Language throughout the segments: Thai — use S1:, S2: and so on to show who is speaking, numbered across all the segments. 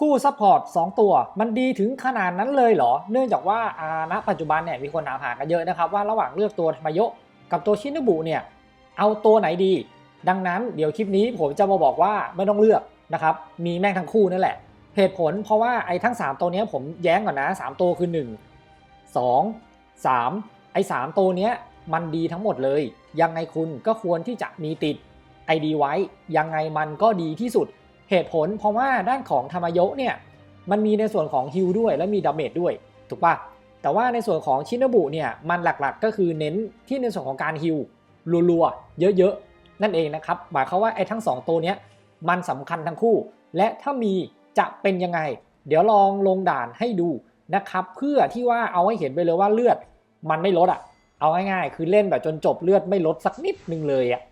S1: คู่ซัพพอร์ต2ตัว มันดีถึงขนาดนั้นเลยเหรอ เนื่องจากว่าอาณปัจจุบันเนี่ยมีคนถามหากันเยอะนะครับ ว่าระหว่างเลือกตัวธรรมยะกับตัวชินบุเนี่ยเอาตัวไหนดี ดังนั้นเดี๋ยวคลิปนี้ผมจะมาบอกว่าไม่ต้องเลือกนะครับมีแม่งทั้งคู่นั่นแหละเหตุผลเพราะว่าไอ้ทั้ง 3 ตัวเนี้ยผมแย้งก่อนนะ 3 ตัวคือ 1 2 3 ไอ้ 3 ตัวเนี้ยมันดีทั้งหมดเลย ยังไงคุณก็ควรที่จะมีติด ID ไว้ ยังไงมันก็ดีที่สุด เหตุผลเพราะว่าด้านของธรรมยะเนี่ยมันมีในส่วนของฮิลด้วยและมีดาเมจด้วย ถูกปะแต่ว่าในส่วนของชินบุเนี่ยมันหลักๆก็คือเน้นที่ในส่วนของการฮิลรัวๆ เยอะๆ นั่นเองนะครับ หมายความว่าไอ้ทั้ง 2 ตัวเนี้ยมันสำคัญทั้งคู่ และถ้ามีจะเป็นยังไง เดี๋ยวลองลงด่านให้ดูนะครับ เพื่อที่ว่าเอาให้เห็นไปเลยว่าเลือดมันไม่ลดอะ เอาง่ายๆ คือเล่นแบบจนจบเลือดไม่ลดสักนิดนึงเลยอะ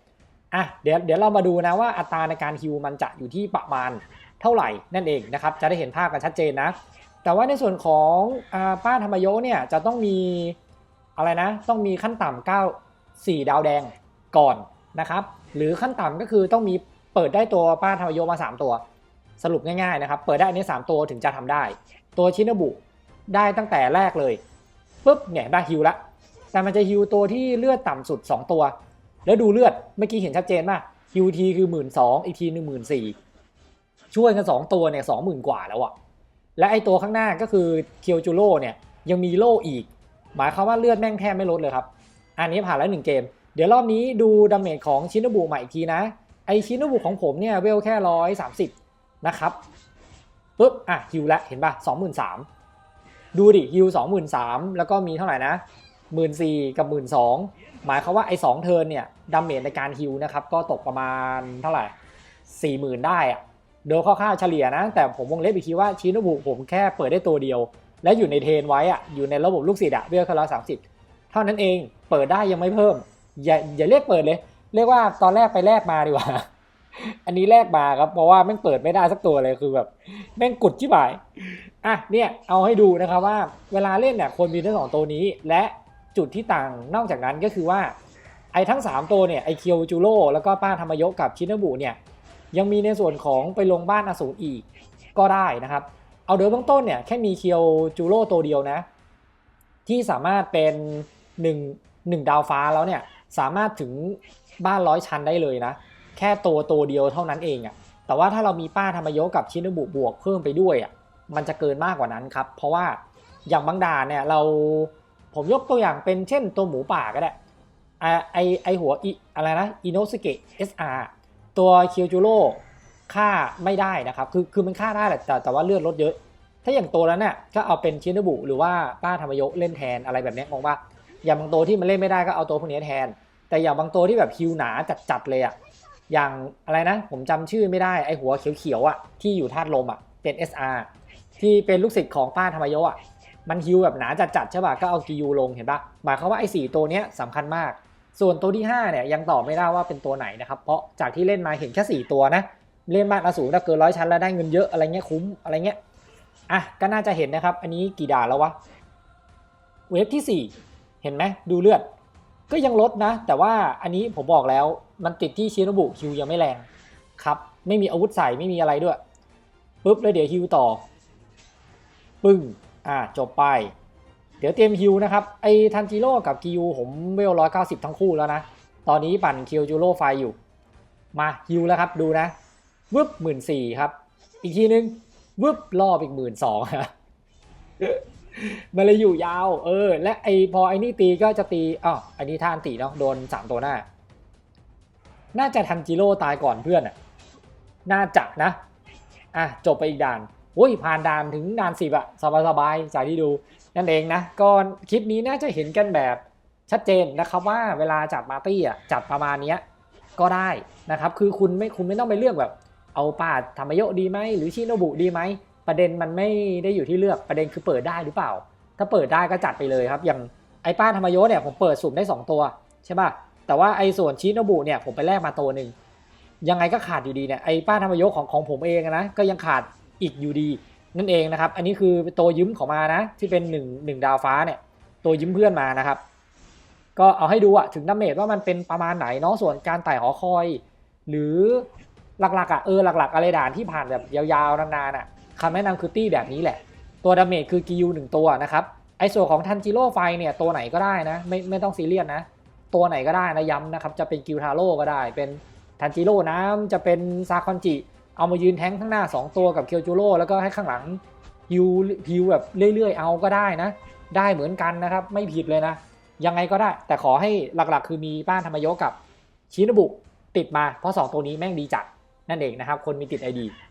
S1: อะเดี๋ยวเดี๋ยวเรามาดูนะว่าอัตราในการฮิวมันจะอยู่ที่ประมาณเท่าไหร่นั่นเองนะครับจะได้เห็นภาพกันชัดเจนนะ แต่ว่าในส่วนของอป้าธรรมโยเนี่ยจะต้องมีอะไรนะ ต้องมีขั้นต่ำ9 4 ดาวแดงก่อนนะครับหรือขั้นต่ำก็คือต้องมีเปิดได้ตัวป้าธรรมโยมา 3 ตัว สรุปง่ายๆนะครับเปิดได้อันนี้ 3 ตัวถึงจะทำได้ ตัวชินบุได้ตั้งแต่แรกเลยปุ๊บเนี่ยได้ฮิวละแต่มันจะฮิวตัวที่เลือดต่ำสุด 2 ตัว แล้วดูเลือดเมื่อกี้เห็นชัดเจนป่ะฮิวทีคือหมื่นสองอีกทีหนึ่งหมื่นสี่ช่วยกัน 2 ตัวเนี่ยสองหมื่นกว่าแล้วอะและไอตัวข้างหน้าก็คือเคียวจูโร่เนี่ยยังมีโล่อีก หมายความว่าเลือดแม่งแทบไม่ลดเลยครับ อันนี้ผ่านแล้วหนึ่งเกม เดี๋ยวรอบนี้ดูดาเมจของชินบุใหม่อีกทีนะ ไอชินบุของผมเนี่ยเวลแค่ร้อยสามสิบนะครับปุ๊บอะฮิวละเห็นป่ะสองหมื่นสามดูดิฮิวสองหมื่นสามแล้วก็มีเท่าไหร่นะหมื่นสี่กับหมื่นสอง หมายความว่าไอ้สองเทิร์นเนี่ยดาเมจในการฮิวนะครับก็ตกประมาณเท่าไหร่สี่หมื่นได้อะโดยค่าวเฉลี่ยนะ แต่ผมวงเล็บอีกทีว่าชินบุผมแค่เปิดได้ตัวเดียว และอยู่ในเทนไว้อะอยู่ในระบบลูกศิษย์อะเวลแค่ร้อยสามสิบเท่านั้นเองเปิดได้ยังไม่เพิ่ม อย่าอย่าเรียกเปิดเลย เรียกว่าตอนแรกไปแลกมาดีกว่า อันนี้แลกมาครับเพราะว่าแม่งเปิดไม่ได้สักตัวเลยคือแบบแม่งกุดชิบหายอะเนี่ยเอาให้ดูนะครับว่าเวลาเล่นเนี่ยคนมีทั้งสองตัวนี้และ จุดที่ต่างนอกจากนั้นก็คือว่าไอ้ทั้ง 3 ตัวเนี่ยไอเคียวจูโร่แล้วก็ป้าธรรมยกกับชินบุเนี่ยยังมีในส่วนของไปลงบ้านอสูรอีกก็ได้นะครับ เอาเดิมเบื้องต้นเนี่ยแค่มีเคียวจูโร่ตัวเดียวนะ ที่สามารถเป็น1 1ดาวฟ้าแล้วเนี่ยสามารถถึงบ้านร้อยชั้นได้เลยนะ แค่ตัวตัวเดียวเท่านั้นเองอะ่ะแต่ว่าถ้าเรามีป้าธรรมยกกับชินบุบวกเพิ่มไปด้วยอะ่ะมันจะเกินมากกว่านั้นครับ เพราะว่าอย่างบางด่านเนี่ยเรา ผมยกตัวอย่างเป็นเช่นตัวหมูป่าก็ได้ไอไอหัวอีอะไรนะอินโนสเกะ SR ตัวเคียวจูโร่ฆ่าไม่ได้นะครับ คือคือมันฆ่าได้แหละแต่แต่ว่าเลือดลดเยอะ ถ้าอย่างตัวนั้นเนี่ยก็เอาเป็นชินบุหรือว่าป้าธรรมยกเล่นแทนอะไรแบบนี้มองว่าอย่างบางตัวที่มันเล่นไม่ได้ก็เอาตัวพวกนี้แทน แต่อย่างบางตัวที่แบบฮิวหนาจัดๆเลยอะอย่างอะไรนะ ผมจำชื่อไม่ได้ไอหัวเขียวๆอะที่อยู่ธาตุลมอะเป็น SR ที่เป็นลูกศิษย์ของป้าธรรมยกอะ มันฮิวแบบหนาจัดๆใช่ป่ะก็เอากิยูลงเห็นปะหมายความว่าไอ้สตัวเนี้ยสำคัญมาก ส่วนตัวที่5เนี่ยยังตอบไม่ได้ว่าเป็นตัวไหนนะครับเพราะจากที่เล่นมาเห็นแค่4ตัวนะเล่นบ้านอสูรถ้าเกินร้อยชั้นแล้วได้เงินเยอะอะไรเงี้ยคุ้มอะไรเงี้ยอะก็น่าจะเห็นนะครับ อันนี้กี่ด่านแล้ววะเวฟที่ 4 เห็นไหมดูเลือด ก็ยังลดนะ แต่ว่าอันนี้ผมบอกแล้วมันติดที่ชินบุคิวยังไม่แรงครับ ไม่มีอาวุธใส่ไม่มีอะไรด้วยปุ๊บแล้วเดี๋ยวฮิวต่อ ปึ้ง อ่าจบไป เดี๋ยวเตรียมฮิวนะครับไอทันจิโร่กับกิยูผมเวลร้อยเก้าสิบทั้งคู่แล้วนะ ตอนนี้ปั่นคิวจูโร่ไฟอยู่ มาฮิวแล้วครับดูนะวึบหมื่นสี่ครับ อีกทีนึงวึบรอบอีกหมื่นสองฮะมันเลยอยู่ยาว เออ และไอพอไอนี่ตีก็จะตีอ๋ออันนี้ท่านตีเนาะโดนสามตัวหน้า น่าจะทันจิโร่ตายก่อนเพื่อนอะ น่าจะนะ อะ จบไปอีกด่าน โอ้ยผ่านด่านถึงด่านสิบอะสบายสบายจากที่ดูนั่นเองนะก็คลิปนี้น่าจะเห็นกันแบบชัดเจนนะครับว่าเวลาจัดปาร์ตี้อะจัดประมาณเนี้ยก็ได้นะครับคือคุณไม่คุณไม่ต้องไปเลือกแบบ เอาป่าธรรมโยดีไหมหรือชิโนบุดีไหมประเด็นมันไม่ได้อยู่ที่เลือกประเด็นคือเปิดได้หรือเปล่า ถ้าเปิดได้ก็จัดไปเลยครับ อย่างไอ้ป้าธรรมโยเนี่ยผมเปิดสุ่มได้ 2 ตัวใช่ป่ะแต่ว่าไอ้ส่วนชิโนบุเนี่ยผมไปแลกมาตัวหนึ่งยังไงก็ขาดอยู่ดีเนี่ยไอ้ป้าธรรมโยของของผมเองนะก็ยังขาด อีกอยู่ดี นั่นเองนะครับ อันนี้คือตัวยืมของมานะ ที่เป็น1งดาวฟ้าเนี่ย ตัวยืมเพื่อนมานะครับ ก็เอาให้ดูอะถึงดาเมจว่ามันเป็นประมาณไหนเนาะส่วนการไต่หอคอย หรือหลักๆอะเออหลักๆอะไรด่านที่ผ่านแบบยาวๆนานๆอะคำแนะนำคือตี้แบบนี้แหละ ตัวดาเมจคือกิยูหนึ่งตัวนะครับไอส่วนของทันจิโร่ไฟเนี่ยตัวไหนก็ได้นะ ไม่ไม่ต้องซีเรียสนะ ตัวไหนก็ได้นะย้ำนะครับจะเป็นกิวทาโร่ก็ได้เป็นทันจิโร่น้ำจะเป็นซาคอนจิ เอามายืนแทงข้างหน้า 2 ตัวกับเคียวจูโร่แล้วก็ให้ข้างหลังฮิวฮิวแบบเรื่อย ๆ เอาก็ได้นะ ได้เหมือนกันนะครับ ไม่ผิดเลยนะ ยังไงก็ได้ แต่ขอให้หลักๆ คือมีป้านธรรมโยกับชินบุติดมาเพราะ 2 ตัวนี้แม่งดีจัดนั่นเองนะครับ คนมีติดไอดี